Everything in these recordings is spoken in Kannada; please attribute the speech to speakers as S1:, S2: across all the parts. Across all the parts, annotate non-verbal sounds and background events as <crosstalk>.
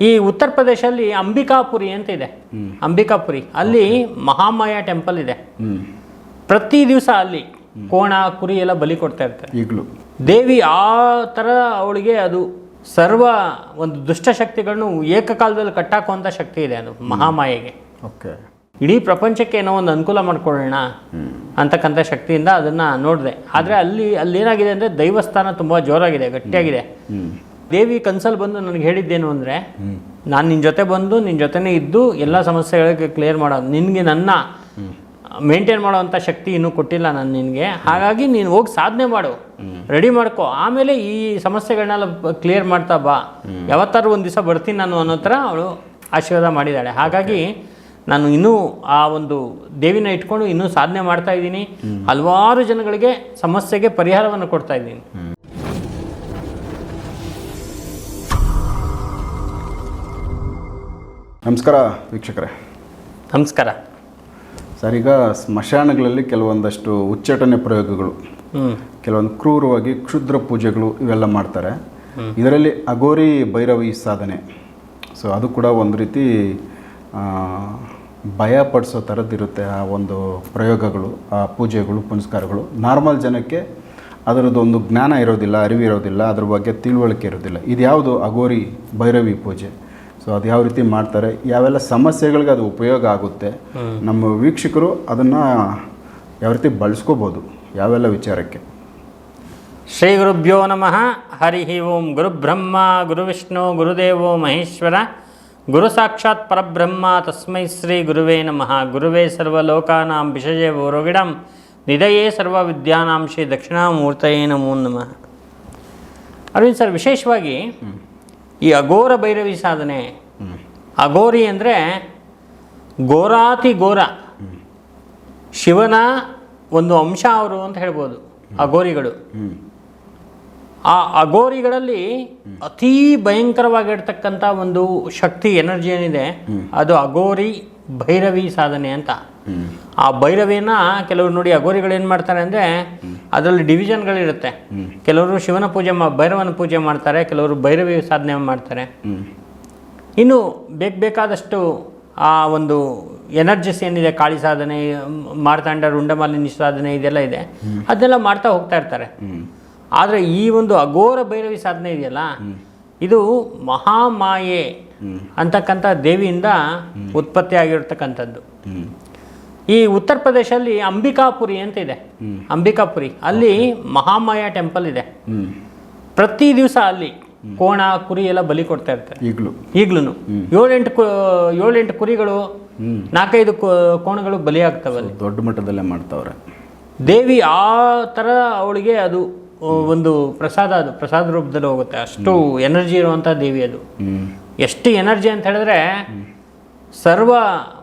S1: ಈ ಉತ್ತರ ಪ್ರದೇಶದಲ್ಲಿ ಅಂಬಿಕಾಪುರಿ ಅಂತ ಇದೆ. ಅಂಬಿಕಾಪುರಿ. ಅಲ್ಲಿ ಮಹಾಮಾಯ ಟೆಂಪಲ್ ಇದೆ. ಪ್ರತಿ ದಿವಸ ಅಲ್ಲಿ ಕೋಣ ಕುರಿ ಎಲ್ಲ ಬಲಿ ಕೊಡ್ತಾ ಇರ್ತಾರೆ.
S2: ಈಗಲೂ.
S1: ದೇವಿ ಆ ಥರ ಅವಳಿಗೆ ಅದು ಸರ್ವ ಒಂದು ದುಷ್ಟಶಕ್ತಿಗಳನ್ನು ಏಕಕಾಲದಲ್ಲಿ ಕಟ್ಟಾಕುವಂಥ ಶಕ್ತಿ ಇದೆ ಅದು ಮಹಾಮಾಯೆಗೆ.
S2: ಓಕೆ.
S1: ಇಡೀ ಪ್ರಪಂಚಕ್ಕೆ ಏನೋ ಒಂದು ಅನುಕೂಲ ಮಾಡ್ಕೊಳ್ಳೋಣ ಅಂತಕ್ಕಂಥ ಶಕ್ತಿಯಿಂದ ಅದನ್ನು ನೋಡಿದೆ. ಆದರೆ ಅಲ್ಲಿ ಅಲ್ಲಿ ಏನಾಗಿದೆ ಅಂದರೆ ದೈವಸ್ಥಾನ ತುಂಬ ಜೋರಾಗಿದೆ ಗಟ್ಟಿಯಾಗಿದೆ. ದೇವಿ ಕನ್ಸಲ್ ಬಂದು ನನಗೆ ಹೇಳಿದ್ದೇನು ಅಂದರೆ ನಾನು ನಿನ್ನ ಜೊತೆ ಬಂದು ನಿನ್ನ ಜೊತೆನೇ ಇದ್ದು ಎಲ್ಲ ಸಮಸ್ಯೆಗಳಿಗೆ ಕ್ಲಿಯರ್ ಮಾಡೋದು ನಿನಗೆ ನನ್ನ ಮೇಂಟೈನ್ ಮಾಡೋವಂಥ ಶಕ್ತಿ ಇನ್ನೂ ಕೊಟ್ಟಿಲ್ಲ ನಾನು ನಿನಗೆ. ಹಾಗಾಗಿ ನೀನು ಹೋಗಿ ಸಾಧನೆ ಮಾಡು. ರೆಡಿ ಮಾಡ್ಕೊ. ಆಮೇಲೆ ಈ ಸಮಸ್ಯೆಗಳನ್ನೆಲ್ಲ ಕ್ಲಿಯರ್ ಮಾಡ್ತಾ ಬಾ. ಯಾವತ್ತಾರು ಒಂದು ದಿವಸ ಬರ್ತೀನಿ ನಾನು ಅನ್ನೋ ಥರ ಅವಳು ಆಶೀರ್ವಾದ ಮಾಡಿದ್ದಾಳೆ. ಹಾಗಾಗಿ ನಾನು ಇನ್ನೂ ಆ ಒಂದು ದೇವಿನ ಇಟ್ಕೊಂಡು ಇನ್ನೂ ಸಾಧನೆ ಮಾಡ್ತಾ ಇದ್ದೀನಿ. ಹಲವಾರು ಜನಗಳಿಗೆ ಸಮಸ್ಯೆಗೆ ಪರಿಹಾರವನ್ನು ಕೊಡ್ತಾ ಇದ್ದೀನಿ.
S2: ನಮಸ್ಕಾರ ವೀಕ್ಷಕರೇ.
S1: ನಮಸ್ಕಾರ.
S2: ಸರ್ ಈಗ ಸ್ಮಶಾನಗಳಲ್ಲಿ ಕೆಲವೊಂದಷ್ಟು ಉಚ್ಚಾಟನೆ ಪ್ರಯೋಗಗಳು ಕೆಲವೊಂದು ಕ್ರೂರವಾಗಿ ಕ್ಷುದ್ರ ಪೂಜೆಗಳು ಇವೆಲ್ಲ ಮಾಡ್ತಾರೆ. ಇದರಲ್ಲಿ ಅಗೋರಿ ಭೈರವಿ ಸಾಧನೆ. ಸೊ ಅದು ಕೂಡ ಒಂದು ರೀತಿ ಭಯ ಪಡಿಸೋ ಥರದ್ದಿರುತ್ತೆ ಆ ಒಂದು ಪ್ರಯೋಗಗಳು ಆ ಪೂಜೆಗಳು ಪುನಸ್ಕಾರಗಳು. ನಾರ್ಮಲ್ ಜನಕ್ಕೆ ಅದರದ್ದು ಒಂದು ಜ್ಞಾನ ಇರೋದಿಲ್ಲ ಅರಿವಿರೋದಿಲ್ಲ ಅದ್ರ ಬಗ್ಗೆ ತಿಳುವಳಿಕೆ ಇರೋದಿಲ್ಲ. ಇದು ಯಾವುದು ಅಗೋರಿ ಭೈರವಿ ಪೂಜೆ? ಸೊ ಅದು ಯಾವ ರೀತಿ ಮಾಡ್ತಾರೆ? ಯಾವೆಲ್ಲ ಸಮಸ್ಯೆಗಳಿಗೆ ಅದು ಉಪಯೋಗ ಆಗುತ್ತೆ? ನಮ್ಮ ವೀಕ್ಷಕರು ಅದನ್ನು ಯಾವ ರೀತಿ ಬಳಸ್ಕೋಬೋದು? ಯಾವೆಲ್ಲ ವಿಚಾರಕ್ಕೆ?
S1: ಶ್ರೀ ಗುರುಭ್ಯೋ ನಮಃ. ಹರಿ ಓಂ ಗುರುಬ್ರಹ್ಮ ಗುರುವಿಷ್ಣು ಗುರುದೇವೋ ಮಹೇಶ್ವರ. ಗುರು ಸಾಕ್ಷಾತ್ ಪರಬ್ರಹ್ಮ. ತಸ್ಮೈ ಶ್ರೀ ಗುರುವೇ ನಮಃ. ಗುರುವೇ ಸರ್ವಲೋಕಾನಾಂ ವಿಷಯ ರೋಗಿಡಂ ನಿಧಯೇ ಸರ್ವ ವಿದ್ಯಾನಾಂ ಶ್ರೀ ದಕ್ಷಿಣಾಮೂರ್ತಯೇ ನಮೋ ನಮಃ. ಅರವಿಂದ್ ಸರ್ ವಿಶೇಷವಾಗಿ ಈ ಅಘೋರ ಭೈರವಿ ಸಾಧನೆ. ಅಘೋರಿ ಅಂದರೆ ಘೋರಾತಿ ಘೋರ. ಶಿವನ ಒಂದು ಅಂಶ ಅವರು ಅಂತ ಹೇಳ್ಬೋದು ಅಘೋರಿಗಳು. ಆ ಅಘೋರಿಗಳಲ್ಲಿ ಅತೀ ಭಯಂಕರವಾಗಿರ್ತಕ್ಕಂಥ ಒಂದು ಶಕ್ತಿ ಎನರ್ಜಿ ಏನಿದೆ, ಅದು ಅಘೋರಿ ಭೈರವಿ ಸಾಧನೆ ಅಂತ. ಆ ಭೈರವಿನ ಕೆಲವರು ನೋಡಿ ಅಗೋರಿಗಳು ಏನು ಮಾಡ್ತಾರೆ ಅಂದರೆ ಅದರಲ್ಲಿ ಡಿವಿಷನ್ಗಳಿರುತ್ತೆ ಕೆಲವರು ಶಿವನ ಪೂಜೆ ಮಾ, ಭೈರವನ ಪೂಜೆ ಮಾಡ್ತಾರೆ, ಕೆಲವರು ಭೈರವಿ ಸಾಧನೆ ಮಾಡ್ತಾರೆ. ಇನ್ನು ಬೇಕು ಬೇಕಾದಷ್ಟು ಆ ಒಂದು ಎನರ್ಜಿಸ್ ಏನಿದೆ, ಕಾಳಿ ಸಾಧನೆ, ಮಾರ್ತಾಂಡ ರುಂಡಮಾಲಿನಿ ಸಾಧನೆ ಇದೆಲ್ಲ ಇದೆ. ಅದನ್ನೆಲ್ಲ ಮಾಡ್ತಾ ಹೋಗ್ತಾ ಇರ್ತಾರೆ. ಆದರೆ ಈ ಒಂದು ಅಘೋರ ಭೈರವಿ ಸಾಧನೆ ಇದೆಯಲ್ಲ, ಇದು ಮಹಾಮಾಯೆ ಅಂತಕ್ಕಂಥ ದೇವಿಯಿಂದ ಉತ್ಪತ್ತಿ ಆಗಿರ್ತಕ್ಕಂಥದ್ದು ಈ ಉತ್ತರ ಪ್ರದೇಶಲ್ಲಿ ಅಂಬಿಕಾಪುರಿ ಅಂತ ಇದೆ. ಅಂಬಿಕಾಪುರಿ. ಅಲ್ಲಿ ಮಹಾಮಾಯ ಟೆಂಪಲ್ ಇದೆ. ಪ್ರತಿ ದಿವಸ ಅಲ್ಲಿ ಕೋಣ ಕುರಿ ಎಲ್ಲ ಬಲಿ ಕೊಡ್ತಾ ಇರ್ತಾರೆ.
S2: ಈಗಲೂ.
S1: ಈಗ್ಲೂ ಏಳೆಂಟು ಏಳೆಂಟು ಕುರಿಗಳು ನಾಲ್ಕೈದು ಕೋಣಗಳು ಬಲಿ ಆಗ್ತವೆ ಅಲ್ಲಿ.
S2: ದೊಡ್ಡ ಮಟ್ಟದಲ್ಲೇ ಮಾಡ್ತಾವ್ರೆ.
S1: ದೇವಿ ಆ ಥರ ಅವಳಿಗೆ ಅದು ಒಂದು ಪ್ರಸಾದ ಅದು ಪ್ರಸಾದ ರೂಪದಲ್ಲಿ ಹೋಗುತ್ತೆ. ಅಷ್ಟು ಎನರ್ಜಿ ಇರುವಂಥ ದೇವಿ ಅದು. ಎಷ್ಟು ಎನರ್ಜಿ ಅಂತ ಹೇಳಿದ್ರೆ ಸರ್ವ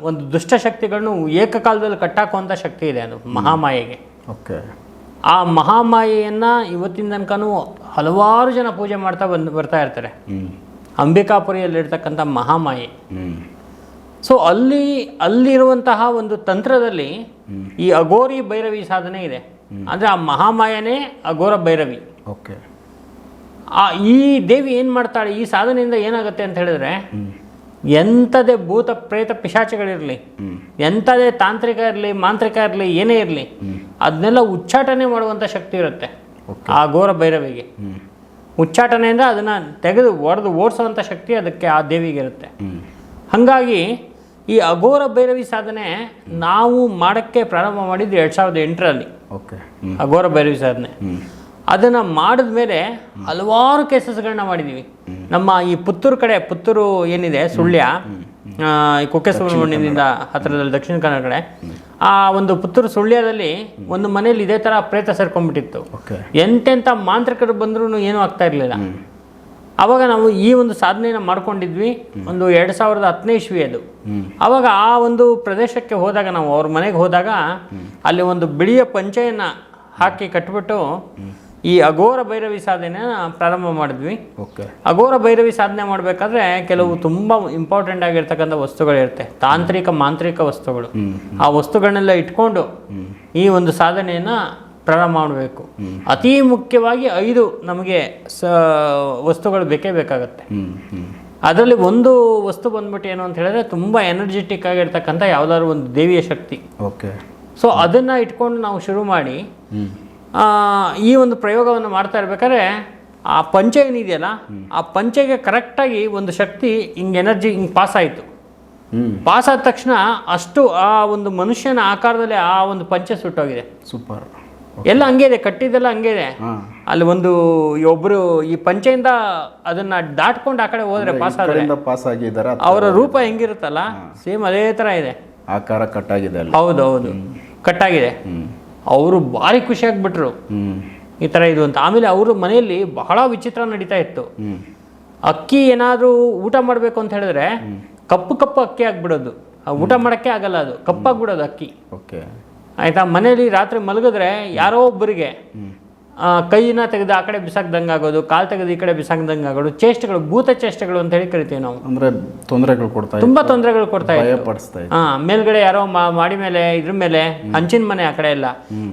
S1: ಒಂದು ದುಷ್ಟಶಕ್ತಿಗಳನ್ನು ಏಕಕಾಲದಲ್ಲಿ ಕಟ್ಟಾಕುವಂಥ ಶಕ್ತಿ ಇದೆ ಅದು ಮಹಾಮಾಯೆಗೆ.
S2: ಓಕೆ.
S1: ಆ ಮಹಾಮಾಯೆಯನ್ನು ಇವತ್ತಿನ ತನಕನೂ ಹಲವಾರು ಜನ ಪೂಜೆ ಮಾಡ್ತಾ ಬಂದು ಬರ್ತಾ ಇರ್ತಾರೆ. ಅಂಬಿಕಾಪುರಿಯಲ್ಲಿರ್ತಕ್ಕಂಥ ಮಹಾಮಾಯೆ. ಸೊ ಅಲ್ಲಿ ಅಲ್ಲಿರುವಂತಹ ಒಂದು ತಂತ್ರದಲ್ಲಿ ಈ ಅಘೋರಿ ಭೈರವಿ ಸಾಧನೆ ಇದೆ. ಅಂದರೆ ಆ ಮಹಾಮಾಯನೇ ಅಘೋರ ಭೈರವಿ.
S2: ಓಕೆ.
S1: ಆ ಈ ದೇವಿ ಏನು ಮಾಡ್ತಾಳೆ? ಈ ಸಾಧನೆಯಿಂದ ಏನಾಗುತ್ತೆ ಅಂತ ಹೇಳಿದ್ರೆ ಎಂಥದೇ ಭೂತ ಪ್ರೇತ ಪಿಶಾಚಿಗಳಿರಲಿ ಎಂಥದೇ ತಾಂತ್ರಿಕ ಇರಲಿ ಮಾಂತ್ರಿಕ ಇರಲಿ ಏನೇ ಇರಲಿ ಅದನ್ನೆಲ್ಲ ಉಚ್ಚಾಟನೆ ಮಾಡುವಂಥ ಶಕ್ತಿ ಇರುತ್ತೆ ಆ ಘೋರ ಭೈರವಿಗೆ.
S2: ಉಚ್ಚಾಟನೆ
S1: ಅಂದರೆ ಅದನ್ನು ತೆಗೆದು ಒಡೆದು ಓಡಿಸುವಂಥ ಶಕ್ತಿ ಅದಕ್ಕೆ ಆ ದೇವಿಗೆ ಇರುತ್ತೆ.
S2: ಹ್ಞೂ
S1: ಹಾಗಾಗಿ ಈ ಅಘೋರ ಭೈರವಿ ಸಾಧನೆ ನಾವು ಮಾಡೋಕ್ಕೆ ಪ್ರಾರಂಭ ಮಾಡಿದ್ದು ಎರಡು ಸಾವಿರದ ಎಂಟರಲ್ಲಿ.
S2: ಓಕೆ.
S1: ಅಘೋರ ಭೈರವಿ ಸಾಧನೆ. ಅದನ್ನು ಮಾಡಿದ ಮೇಲೆ ಹಲವಾರು ಕೇಸಸ್ಗಳನ್ನ ಮಾಡಿದ್ದೀವಿ ನಮ್ಮ ಈ ಪುತ್ತೂರು ಕಡೆ ಪುತ್ತೂರು ಏನಿದೆ ಸುಳ್ಯ ಕುಕ್ಕೆ ಸುಬ್ರಹ್ಮಣ್ಯದಿಂದ ಹತ್ತಿರದಲ್ಲಿ ದಕ್ಷಿಣ ಕನ್ನಡ ಕಡೆ ಆ ಒಂದು ಪುತ್ತೂರು ಸುಳ್ಯದಲ್ಲಿ ಒಂದು ಮನೇಲಿ ಇದೇ ಥರ ಪ್ರೇತ ಸೇರ್ಕೊಂಡ್ಬಿಟ್ಟಿತ್ತು. ಎಂತೆಂಥ ಮಾಂತ್ರಿಕರು ಬಂದ್ರೂ ಏನೂ ಆಗ್ತಾ ಇರಲಿಲ್ಲ. ಅವಾಗ ನಾವು ಈ ಒಂದು ಸಾಧನೆಯನ್ನು ಮಾಡ್ಕೊಂಡಿದ್ವಿ ಒಂದು ಎರಡು ಸಾವಿರದ ಹತ್ತನೇ ಇಸ್ವಿ ಅದು. ಅವಾಗ ಆ ಒಂದು ಪ್ರದೇಶಕ್ಕೆ ಹೋದಾಗ ನಾವು ಅವ್ರ ಮನೆಗೆ ಹೋದಾಗ ಅಲ್ಲಿ ಒಂದು ಬಿಳಿಯ ಪಂಚೆಯನ್ನು ಹಾಕಿ ಕಟ್ಬಿಟ್ಟು ಈ ಅಘೋರ ಭೈರವಿ ಸಾಧನೆನ ಪ್ರಾರಂಭ ಮಾಡಿದ್ವಿ.
S2: ಓಕೆ
S1: ಅಘೋರ ಭೈರವಿ ಸಾಧನೆ ಮಾಡಬೇಕಾದ್ರೆ ಕೆಲವು ತುಂಬ ಇಂಪಾರ್ಟೆಂಟ್ ಆಗಿರ್ತಕ್ಕಂಥ ವಸ್ತುಗಳಿರುತ್ತೆ. ತಾಂತ್ರಿಕ ಮಾಂತ್ರಿಕ ವಸ್ತುಗಳು. ಆ ವಸ್ತುಗಳನ್ನೆಲ್ಲ ಇಟ್ಕೊಂಡು ಈ ಒಂದು ಸಾಧನೆಯನ್ನು ಪ್ರಾರಂಭ ಮಾಡಬೇಕು. ಅತಿ ಮುಖ್ಯವಾಗಿ ಐದು ನಮಗೆ ಸ ವಸ್ತುಗಳು ಬೇಕೇ ಬೇಕಾಗತ್ತೆ. ಅದರಲ್ಲಿ ಒಂದು ವಸ್ತು ಬಂದ್ಬಿಟ್ಟು ಏನು ಅಂತ ಹೇಳಿದ್ರೆ ತುಂಬ ಎನರ್ಜೆಟಿಕ್ ಆಗಿರ್ತಕ್ಕಂಥ ಯಾವ್ದಾದ್ರು ಒಂದು ದೇವಿಯ ಶಕ್ತಿ.
S2: ಓಕೆ
S1: ಸೊ ಅದನ್ನು ಇಟ್ಕೊಂಡು ನಾವು ಶುರು ಮಾಡಿ ಈ ಒಂದು ಪ್ರಯೋಗವನ್ನು ಮಾಡ್ತಾ ಇರ್ಬೇಕಾದ್ರೆ ಆ ಪಂಚೆ ಏನಿದೆಯಲ್ಲ ಆ ಪಂಚೆಗೆ ಕರೆಕ್ಟಾಗಿ ಒಂದು ಶಕ್ತಿ ಹಿಂಗೆ ಎನರ್ಜಿ ಹಿಂಗೆ ಪಾಸ್ ಆಯಿತು. ಪಾಸ್ ಆದ ತಕ್ಷಣ ಅಷ್ಟು ಆ ಒಂದು ಮನುಷ್ಯನ ಆಕಾರದಲ್ಲಿ ಆ ಒಂದು ಪಂಚೆ ಸುಟ್ಟೋಗಿದೆ.
S2: ಸೂಪರ್.
S1: ಎಲ್ಲ ಹಂಗೆ ಇದೆ ಕಟ್ಟಿದ್ದೆಲ್ಲ ಹಂಗೆ ಇದೆ. ಅಲ್ಲಿ ಒಂದು ಒಬ್ಬರು ಈ ಪಂಚೆಯಿಂದ ಅದನ್ನ ದಾಟ್ಕೊಂಡು ಆ ಕಡೆ ಹೋದ್ರೆ ಪಾಸ್ ಆದ್ರೆ
S2: ಪಾಸ್ ಆಗಿದ್ದಾರೆ
S1: ಅವರ ರೂಪ ಹೆಂಗಿರುತ್ತಲ್ಲ ಸೇಮ್ ಅದೇ ತರ ಇದೆ.
S2: ಆಕಾರ ಕಟ್ಟಾಗಿದೆ
S1: ಹೌದು ಹೌದು. ಕಟ್ಟಾಗಿದೆ. ಅವರು ಭಾರಿ ಖುಷಿ ಆಗ್ಬಿಟ್ರು.
S2: ಹ್ಞೂ
S1: ಈ ಥರ ಇದು ಅಂತ. ಆಮೇಲೆ ಅವರು ಮನೆಯಲ್ಲಿ ಬಹಳ ವಿಚಿತ್ರ ನಡೀತಾ ಇತ್ತು. ಅಕ್ಕಿ ಏನಾದರೂ ಊಟ ಮಾಡಬೇಕು ಅಂತ ಹೇಳಿದ್ರೆ ಕಪ್ಪು ಕಪ್ಪು ಅಕ್ಕಿ ಆಗ್ಬಿಡೋದು. ಆ ಊಟ ಮಾಡೋಕ್ಕೆ ಆಗಲ್ಲ ಅದು. ಕಪ್ಪಾಗ್ಬಿಡೋದು ಅಕ್ಕಿ.
S2: ಓಕೆ.
S1: ಆಯಿತಾ? ಮನೇಲಿ ರಾತ್ರಿ ಮಲಗಿದ್ರೆ ಯಾರೋ ಒಬ್ಬರಿಗೆ ಕೈನ ತೆಗೆದು ಆ ಕಡೆ ಬಿಸಾಕ್ದಂಗೆ ಆಗೋದು ಕಾಲು ತೆಗೆದು ಈ ಕಡೆ ಬಿಸಾಕ್ದಂಗೆ ಆಗೋದು ಚೇಷ್ಟೆಗಳು ಭೂತ ಚೇಷ್ಟೆಗಳು ಅಂತ ಹೇಳಿ ಕರಿತೀವಿ ನಾವು.
S2: ಅಂದರೆ ತೊಂದರೆಗಳು ಕೊಡ್ತಾ
S1: ತುಂಬ ತೊಂದರೆಗಳು ಕೊಡ್ತಾ
S2: ಇದ್ದಾರೆ
S1: ಇತ್ತು.
S2: ಪಡಿಸ್ತಾ
S1: ಮೇಲ್ಗಡೆ ಯಾರೋ ಮಾಡಿ ಮೇಲೆ ಇದ್ರ ಮೇಲೆ ಹಂಚಿನ ಮನೆ ಆ ಕಡೆ ಎಲ್ಲ.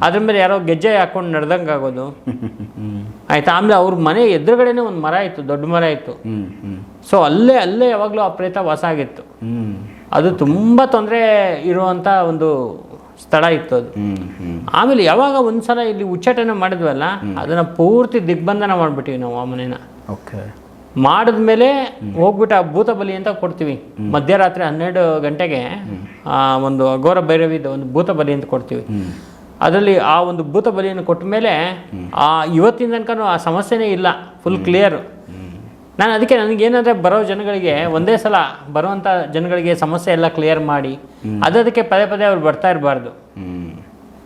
S1: ಅದ್ರ ಮೇಲೆ ಯಾರೋ ಗೆಜ್ಜೆ ಹಾಕೊಂಡು ನಡೆದಂಗೆ ಆಗೋದು <laughs> ಆಯ್ತಾ? ಆಮೇಲೆ ಅವ್ರ ಮನೆ ಎದುರುಗಡೆನೆ ಒಂದು ಮರ ಇತ್ತು ದೊಡ್ಡ ಮರ ಇತ್ತು. ಸೊ ಅಲ್ಲೇ ಅಲ್ಲೇ ಯಾವಾಗಲೂ ಆ ಪ್ರೇತ ವಾಸ ಆಗಿತ್ತು. ಅದು ತುಂಬ ತೊಂದರೆ ಇರುವಂಥ ಒಂದು ಸ್ಥಳ ಇತ್ತು ಅದು ಆಮೇಲೆ ಯಾವಾಗ ಒಂದ್ಸಲ ಇಲ್ಲಿ ಉಚ್ಚಾಟನೆ ಮಾಡಿದ್ವಲ್ಲ ಅದನ್ನ ಪೂರ್ತಿ ದಿಗ್ಬಂಧನ ಮಾಡ್ಬಿಟ್ಟಿವಿ ನಾವು ಆ ಮನೇನ
S2: ಓಕೆ.
S1: ಮಾಡಿದ್ಮೇಲೆ ಹೋಗ್ಬಿಟ್ಟು ಆ ಭೂತ ಬಲಿ ಅಂತ ಕೊಡ್ತೀವಿ. ಮಧ್ಯರಾತ್ರಿ ಹನ್ನೆರಡು ಗಂಟೆಗೆ ಆ ಒಂದು ಅಘೋರ ಭೈರವಿದ ಒಂದು ಭೂತ ಬಲಿ ಅಂತ ಕೊಡ್ತೀವಿ. ಅದರಲ್ಲಿ ಆ ಒಂದು ಭೂತ ಬಲಿಯನ್ನು ಕೊಟ್ಟ ಮೇಲೆ ಆ ಇವತ್ತಿನ ತನಕ ಆ ಸಮಸ್ಯೆನೇ ಇಲ್ಲ. ಫುಲ್ ಕ್ಲಿಯರ್ ನಾನು ಅದಕ್ಕೆ ನನಗೇನಂದ್ರೆ ಬರೋ ಜನಗಳಿಗೆ ಒಂದೇ ಸಲ ಬರುವಂತ ಜನಗಳಿಗೆ ಸಮಸ್ಯೆ ಎಲ್ಲ ಕ್ಲಿಯರ್ ಮಾಡಿ ಅದಕ್ಕೆ ಪದೇ ಪದೇ ಅವ್ರು ಬರ್ತಾ ಇರಬಾರ್ದು.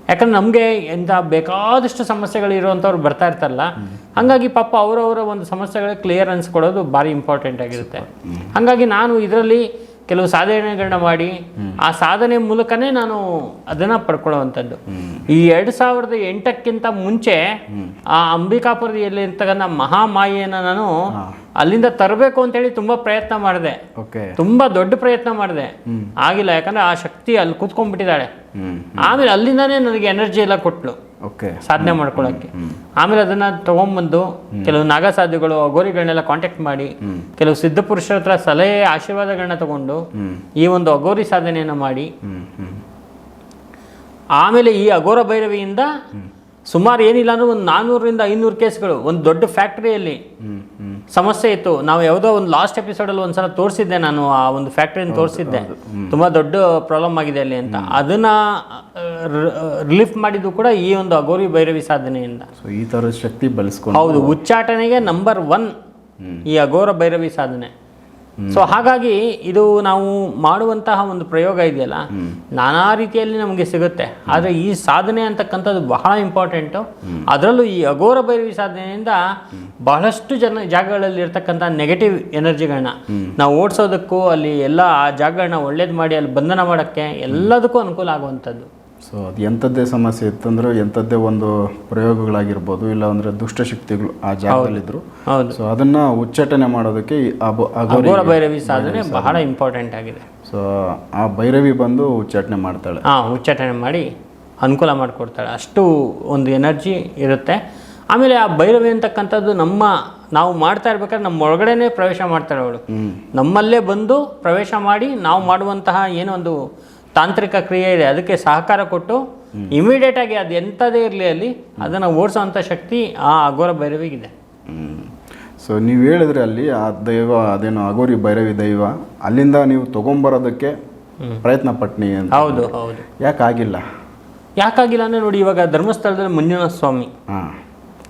S1: ಯಾಕಂದ್ರೆ ನಮಗೆ ಎಂಥ ಬೇಕಾದಷ್ಟು ಸಮಸ್ಯೆಗಳು ಇರುವಂಥವ್ರು ಬರ್ತಾ ಇರ್ತಾರಲ್ಲ ಹಾಗಾಗಿ ಪಾಪ ಅವರವರ ಒಂದು ಸಮಸ್ಯೆಗಳ ಕ್ಲಿಯರ್ ಅನ್ಸ್ಕೊಡೋದು ಭಾರಿ ಇಂಪಾರ್ಟೆಂಟ್ ಆಗಿರುತ್ತೆ. ಹಾಗಾಗಿ ನಾನು ಇದರಲ್ಲಿ ಕೆಲವು ಸಾಧನೆಗಳನ್ನ ಮಾಡಿ ಆ ಸಾಧನೆ ಮೂಲಕನೇ ನಾನು ಅದನ್ನ ಪಡ್ಕೊಳ್ಳುವಂಥದ್ದು. ಈ ಎರಡು ಸಾವಿರದ ಎಂಟಕ್ಕಿಂತ ಮುಂಚೆ ಆ ಅಂಬಿಕಾಪುರದಲ್ಲಿ ಇರ್ತಕ್ಕಂಥ ಮಹಾಮಾಯೆಯನ್ನು ನಾನು ಅಲ್ಲಿಂದ ತರಬೇಕು ಅಂತೇಳಿ ತುಂಬಾ ಪ್ರಯತ್ನ ಮಾಡಿದೆ. ತುಂಬಾ ದೊಡ್ಡ ಪ್ರಯತ್ನ ಮಾಡಿದೆ. ಆಗಿಲ್ಲ ಯಾಕಂದ್ರೆ ಆ ಶಕ್ತಿ ಅಲ್ಲಿ ಕೂತ್ಕೊಂಡ್ಬಿಟ್ಟಿದ್ದಾಳೆ. ಆಮೇಲೆ ಅಲ್ಲಿಂದಾನೇ ನನಗೆ ಎನರ್ಜಿ ಎಲ್ಲ ಕೊಟ್ಲು. ಸಾಧನೆ ಮಾಡ್ಕೊಳಕ್ಕೆ. ಆಮೇಲೆ ಅದನ್ನ ತಗೊಂಡ್ಬಂದು ಕೆಲವು ನಾಗಸಾಧುಗಳು ಅಗೋರಿಗಳನ್ನೆಲ್ಲ ಕಾಂಟ್ಯಾಕ್ಟ್ ಮಾಡಿ ಕೆಲವು ಸಿದ್ಧ ಪುರುಷರ ಹತ್ರ ಸಲಹೆ ಆಶೀರ್ವಾದಗಳನ್ನ ತಗೊಂಡು ಈ ಒಂದು ಅಗೋರಿ ಸಾಧನೆಯನ್ನ ಮಾಡಿ. ಆಮೇಲೆ ಈ ಅಗೋರ ಭೈರವಿಯಿಂದ ಸುಮಾರು ಏನಿಲ್ಲ ಅಂದ್ರೆ ಒಂದು ನಾನ್ನೂರರಿಂದ ಐನೂರು ಕೇಸ್ಗಳು. ಒಂದು ದೊಡ್ಡ ಫ್ಯಾಕ್ಟ್ರಿಯಲ್ಲಿ ಸಮಸ್ಯೆ ಇತ್ತು. ನಾವು ಯಾವುದೋ ಒಂದು ಲಾಸ್ಟ್ ಎಪಿಸೋಡಲ್ಲಿ ಒಂದ್ಸಲ ತೋರಿಸಿದ್ದೆ ನಾನು ಆ ಒಂದು ಫ್ಯಾಕ್ಟ್ರಿಯನ್ನು ತೋರಿಸಿದ್ದೆ. ತುಂಬ ದೊಡ್ಡ ಪ್ರಾಬ್ಲಮ್ ಆಗಿದೆ ಅಲ್ಲಿ ಅಂತ. ಅದನ್ನ ರಿಲೀಫ್ ಮಾಡಿದ್ದು ಕೂಡ ಈ ಒಂದು ಅಗೋರಿ ಭೈರವಿ ಸಾಧನೆಯಿಂದ.
S2: ಸೊ ಈ ಥರದ ಶಕ್ತಿ ಬಳಸ್ಕೊಂಡು
S1: ಹೌದು ಉಚ್ಚಾಟನೆಗೆ ನಂಬರ್ ಒನ್ ಈ ಅಘೋರ ಭೈರವಿ ಸಾಧನೆ. ಸೊ ಹಾಗಾಗಿ ಇದು ನಾವು ಮಾಡುವಂತಹ ಒಂದು ಪ್ರಯೋಗ ಇದೆಯಲ್ಲ, ನಾನಾ ರೀತಿಯಲ್ಲಿ ನಮಗೆ ಸಿಗುತ್ತೆ. ಆದರೆ ಈ ಸಾಧನೆ ಅಂತಕ್ಕಂಥದ್ದು ಬಹಳ ಇಂಪಾರ್ಟೆಂಟು ಅದರಲ್ಲೂ ಈ ಅಘೋರ ಭೈರವಿ ಸಾಧನೆಯಿಂದ ಬಹಳಷ್ಟು ಜನ ಜಾಗಗಳಲ್ಲಿ ಇರ್ತಕ್ಕಂಥ ನೆಗೆಟಿವ್ ಎನರ್ಜಿಗಳನ್ನ ನಾವು ಓಡಿಸೋದಕ್ಕೂ ಅಲ್ಲಿ ಎಲ್ಲ ಆ ಜಾಗಗಳನ್ನ ಒಳ್ಳೇದು ಮಾಡಿ ಅಲ್ಲಿ ಬಂಧನ ಮಾಡೋಕ್ಕೆ ಎಲ್ಲದಕ್ಕೂ ಅನುಕೂಲ ಆಗುವಂಥದ್ದು.
S2: ಸೊ ಅದು ಎಂಥದ್ದೇ ಸಮಸ್ಯೆ ಇತ್ತಂದ್ರೆ ಎಂಥದ್ದೇ ಒಂದು ಪ್ರಯೋಗಗಳಾಗಿರ್ಬೋದು ಇಲ್ಲ ಅಂದರೆ ದುಷ್ಟಶಕ್ತಿಗಳು ಆ ಜಾಗದಲ್ಲಿದ್ದರು ಸೊ ಅದನ್ನ ಉಚ್ಚಾಟನೆ ಮಾಡೋದಕ್ಕೆ ಅಘೋರ
S1: ಭೈರವಿ ಸಾಧನೆ ಬಹಳ ಇಂಪಾರ್ಟೆಂಟ್ ಆಗಿದೆ.
S2: ಸೊ ಆ ಭೈರವಿ ಬಂದು ಉಚ್ಚಾಟನೆ ಮಾಡ್ತಾಳೆ.
S1: ಹಾಂ ಉಚ್ಚಾಟನೆ ಮಾಡಿ ಅನುಕೂಲ ಮಾಡಿಕೊಡ್ತಾಳೆ. ಅಷ್ಟು ಒಂದು ಎನರ್ಜಿ ಇರುತ್ತೆ. ಆಮೇಲೆ ಆ ಭೈರವಿ ಅಂತಕ್ಕಂಥದ್ದು ನಮ್ಮ ನಾವು ಮಾಡ್ತಾ ಇರ್ಬೇಕಾದ್ರೆ ನಮ್ಮ ಒಳಗಡೆನೆ ಪ್ರವೇಶ ಮಾಡ್ತಾಳೆ ಅವಳು. ನಮ್ಮಲ್ಲೇ ಬಂದು ಪ್ರವೇಶ ಮಾಡಿ ನಾವು ಮಾಡುವಂತಹ ಏನೋ ಒಂದು ತಾಂತ್ರಿಕ ಕ್ರಿಯೆ ಇದೆ ಅದಕ್ಕೆ ಸಹಕಾರ ಕೊಟ್ಟು ಇಮಿಡಿಯೇಟ್ ಆಗಿ ಅದು ಎಂಥದೇ ಇರಲಿ ಅಲ್ಲಿ ಅದನ್ನು ಓಡಿಸೋವಂಥ ಶಕ್ತಿ ಆ ಅಘೋರ ಭೈರವಿಗಿದೆ.
S2: ಸೊ ನೀವು ಹೇಳಿದ್ರೆ ಅಲ್ಲಿ ಆ ದೈವ ಅದೇನು ಅಗೋರಿ ಭೈರವಿ ದೈವ ಅಲ್ಲಿಂದ ನೀವು ತೊಗೊಂಬರೋದಕ್ಕೆ ಪ್ರಯತ್ನ ಪಟ್ನಿ ಅಂತ
S1: ಹೌದು ಹೌದು.
S2: ಯಾಕಾಗಿಲ್ಲ?
S1: ಯಾಕಾಗಿಲ್ಲ ಅಂದರೆ ನೋಡಿ ಇವಾಗ ಧರ್ಮಸ್ಥಳದಲ್ಲಿ ಮಂಜುನಾಥ ಸ್ವಾಮಿ.
S2: ಹಾಂ.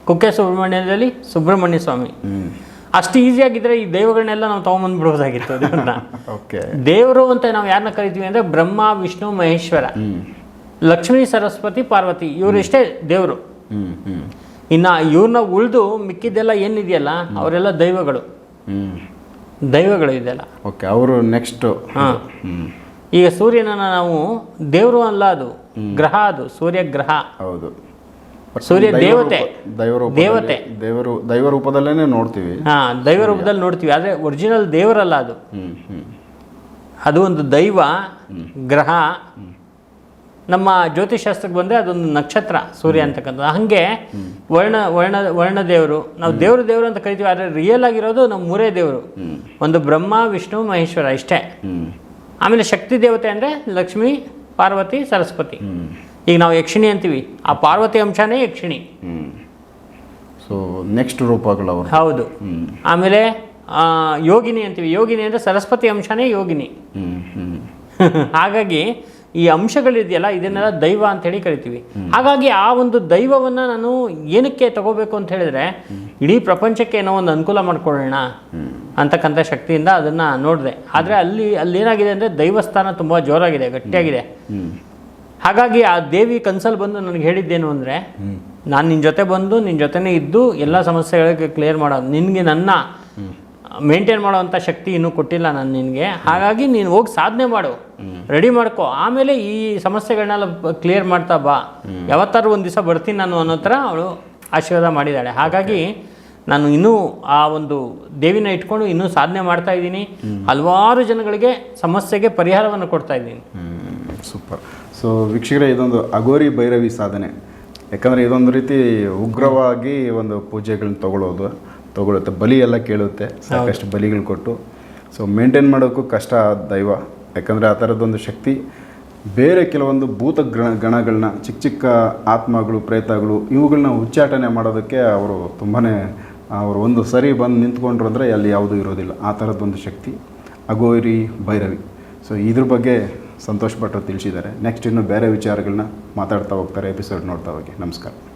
S1: ಕುಕ್ಕೆ ಸುಬ್ರಹ್ಮಣ್ಯದಲ್ಲಿ ಸುಬ್ರಹ್ಮಣ್ಯ ಸ್ವಾಮಿ.
S2: ಹ್ಞೂ
S1: ಅಷ್ಟು ಈಸಿಯಾಗಿದ್ರೆ ಈ ದೈವಗಳನ್ನೆಲ್ಲ ನಾವು ತೊಗೊಂಬಂದ್ಬಿಡ್ಬೋದಾಗಿತ್ತು ಅದನ್ನ
S2: ಓಕೆ
S1: ದೇವರು ಅಂತ ನಾವು ಯಾರನ್ನ ಕರಿತೀವಿ ಅಂದರೆ ಬ್ರಹ್ಮ ವಿಷ್ಣು ಮಹೇಶ್ವರ. ಲಕ್ಷ್ಮೀ ಸರಸ್ವತಿ ಪಾರ್ವತಿ ಇವರು ಇಷ್ಟೇ ದೇವರು. ಇನ್ನು ಇವ್ರನ್ನ ಉಳಿದು ಮಿಕ್ಕಿದ್ದೆಲ್ಲ ಏನಿದೆಯಲ್ಲ ಅವರೆಲ್ಲ ದೈವಗಳು. ದೈವಗಳು ಇದೆಲ್ಲ.
S2: ಓಕೆ ಅವರು ನೆಕ್ಸ್ಟು
S1: ಹಾಂ. ಈಗ ಸೂರ್ಯನನ್ನ ನಾವು ದೇವರು ಅಲ್ಲ ಅದು ಗ್ರಹ ಅದು ಸೂರ್ಯ ಗ್ರಹ
S2: ಹೌದು.
S1: ಸೂರ್ಯ ದೇವತೆ. ದೇವತೆ.
S2: ದೇವರು ದೈವ ರೂಪದಲ್ಲೇ ನೋಡ್ತೀವಿ.
S1: ಹಾ ದೈವ ರೂಪದಲ್ಲಿ ನೋಡ್ತೀವಿ. ಆದರೆ ಒರಿಜಿನಲ್ ದೇವರಲ್ಲ ಅದು. ಅದು ಒಂದು ದೈವ ಗ್ರಹ ನಮ್ಮ ಜ್ಯೋತಿಷಾಸ್ತ್ರಕ್ಕೆ ಬಂದರೆ ಅದೊಂದು ನಕ್ಷತ್ರ ಸೂರ್ಯ ಅಂತಕ್ಕಂಥದ್ದು. ಹಾಗೆ ವರ್ಣ ವರ್ಣ ವರ್ಣ ದೇವರು. ನಾವು ದೇವರು ದೇವರು ಅಂತ ಕರಿತೀವಿ ಆದರೆ ರಿಯಲ್ ಆಗಿರೋದು ನಮ್ಮ ಮೂರೇ ದೇವರು. ಒಂದು ಬ್ರಹ್ಮ ವಿಷ್ಣು ಮಹೇಶ್ವರ ಇಷ್ಟೇ. ಆಮೇಲೆ ಶಕ್ತಿ ದೇವತೆ ಅಂದರೆ ಲಕ್ಷ್ಮಿ ಪಾರ್ವತಿ ಸರಸ್ವತಿ. ಈಗ ನಾವು ಯಕ್ಷಿಣಿ ಅಂತೀವಿ. ಆ ಪಾರ್ವತಿ ಅಂಶನೇ ಯಕ್ಷಿಣಿ.
S2: ಸೊ ನೆಕ್ಸ್ಟ್ ರೂಪಗಳು ಅವರು.
S1: ಹೌದು. ಆಮೇಲೆ ಆ, ಯೋಗಿನಿ ಅಂತೀವಿ. ಯೋಗಿನಿ ಅಂದರೆ ಸರಸ್ವತಿ ಅಂಶನೇ ಯೋಗಿನಿ. <laughs> ಹಾಗಾಗಿ ಈ ಅಂಶಗಳಿದೆಯಲ್ಲ ಇದನ್ನೆಲ್ಲ ದೈವ ಅಂತ ಹೇಳಿ ಕರಿತೀವಿ ಹಾಗಾಗಿ ಆ ಒಂದು ದೈವವನ್ನು ನಾನು ಏನಕ್ಕೆ ತಗೋಬೇಕು ಅಂತ ಹೇಳಿದ್ರೆ ಇಡೀ ಪ್ರಪಂಚಕ್ಕೆ ಏನೋ ಒಂದು ಅನುಕೂಲ ಮಾಡ್ಕೊಳ್ಳೋಣ ಅಂತಕ್ಕಂಥ ಶಕ್ತಿಯಿಂದ ಅದನ್ನು ನೋಡಿದೆ. ಆದರೆ ಅಲ್ಲಿ ಅಲ್ಲಿ ಏನಾಗಿದೆ ಅಂದರೆ ದೈವಸ್ಥಾನ ತುಂಬ ಜೋರಾಗಿದೆ ಗಟ್ಟಿಯಾಗಿದೆ. ಹಾಗಾಗಿ ಆ ದೇವಿ ಕನ್ಸಲ್ ಬಂದು ನನಗೆ ಹೇಳಿದ್ದೇನು ಅಂದರೆ ನಾನು ನಿನ್ನ ಜೊತೆ ಬಂದು ನಿನ್ನ ಜೊತೆನೆ ಇದ್ದು ಎಲ್ಲ ಸಮಸ್ಯೆಗಳಿಗೆ ಕ್ಲಿಯರ್ ಮಾಡೋದು ನಿನಗೆ ನನ್ನ ಮೇಂಟೈನ್ ಮಾಡೋವಂಥ ಶಕ್ತಿ ಇನ್ನೂ ಕೊಟ್ಟಿಲ್ಲ ನಾನು ನಿನಗೆ. ಹಾಗಾಗಿ ನೀನು ಹೋಗಿ ಸಾಧನೆ ಮಾಡು. ರೆಡಿ ಮಾಡ್ಕೊ. ಆಮೇಲೆ ಈ ಸಮಸ್ಯೆಗಳನ್ನೆಲ್ಲ ಕ್ಲಿಯರ್ ಮಾಡ್ತಾ ಬಾ. ಯಾವತ್ತಾರು ಒಂದು ದಿವಸ ಬರ್ತೀನಿ ನಾನು ಅನ್ನೋ ಥರ ಅವಳು ಆಶೀರ್ವಾದ ಮಾಡಿದ್ದಾಳೆ. ಹಾಗಾಗಿ ನಾನು ಇನ್ನೂ ಆ ಒಂದು ದೇವಿನ ಇಟ್ಕೊಂಡು ಇನ್ನೂ ಸಾಧನೆ ಮಾಡ್ತಾ ಇದ್ದೀನಿ. ಹಲವಾರು ಜನಗಳಿಗೆ ಸಮಸ್ಯೆಗೆ ಪರಿಹಾರವನ್ನು ಕೊಡ್ತಾ ಇದ್ದೀನಿ.
S2: ಸೂಪರ್. ಸೊ ವೀಕ್ಷಕರೇ ಇದೊಂದು ಅಗೋರಿ ಭೈರವಿ ಸಾಧನೆ. ಯಾಕಂದರೆ ಇದೊಂದು ರೀತಿ ಉಗ್ರವಾಗಿ ಒಂದು ಪೂಜೆಗಳನ್ನ ತಗೊಳ್ಳೋದು ತಗೊಳುತ್ತೆ ಬಲಿ ಎಲ್ಲ ಕೇಳುತ್ತೆ ಸಾಕಷ್ಟು ಬಲಿಗಳು ಕೊಟ್ಟು. ಸೊ ಮೇಂಟೈನ್ ಮಾಡೋಕ್ಕೂ ಕಷ್ಟ ದೈವ. ಯಾಕಂದರೆ ಆ ಥರದ್ದೊಂದು ಶಕ್ತಿ ಬೇರೆ ಕೆಲವೊಂದು ಭೂತ ಗಣ ಗಣಗಳನ್ನ ಚಿಕ್ಕ ಚಿಕ್ಕ ಆತ್ಮಗಳು ಪ್ರೇತಗಳು ಇವುಗಳನ್ನ ಉಚ್ಚಾಟನೆ ಮಾಡೋದಕ್ಕೆ ಅವರು ತುಂಬಾ ಅವರು ಒಂದು ಸರಿ ಬಂದು ನಿಂತ್ಕೊಂಡ್ರು ಅಂದರೆ ಅಲ್ಲಿ ಯಾವುದೂ ಇರೋದಿಲ್ಲ. ಆ ಥರದ್ದೊಂದು ಶಕ್ತಿ ಅಗೋರಿ ಭೈರವಿ. ಸೊ ಇದ್ರ ಬಗ್ಗೆ ಸಂತೋಷ್ ಭಟ್ರು ತಿಳಿಸಿದ್ದಾರೆ. ನೆಕ್ಸ್ಟ್ ಇನ್ನು ಬೇರೆ ವಿಚಾರಗಳನ್ನ ಮಾತಾಡ್ತಾ ಹೋಗ್ತಾರೆ ಎಪಿಸೋಡ್ ನೋಡ್ತಾ ಹೋಗಿ. ನಮಸ್ಕಾರ.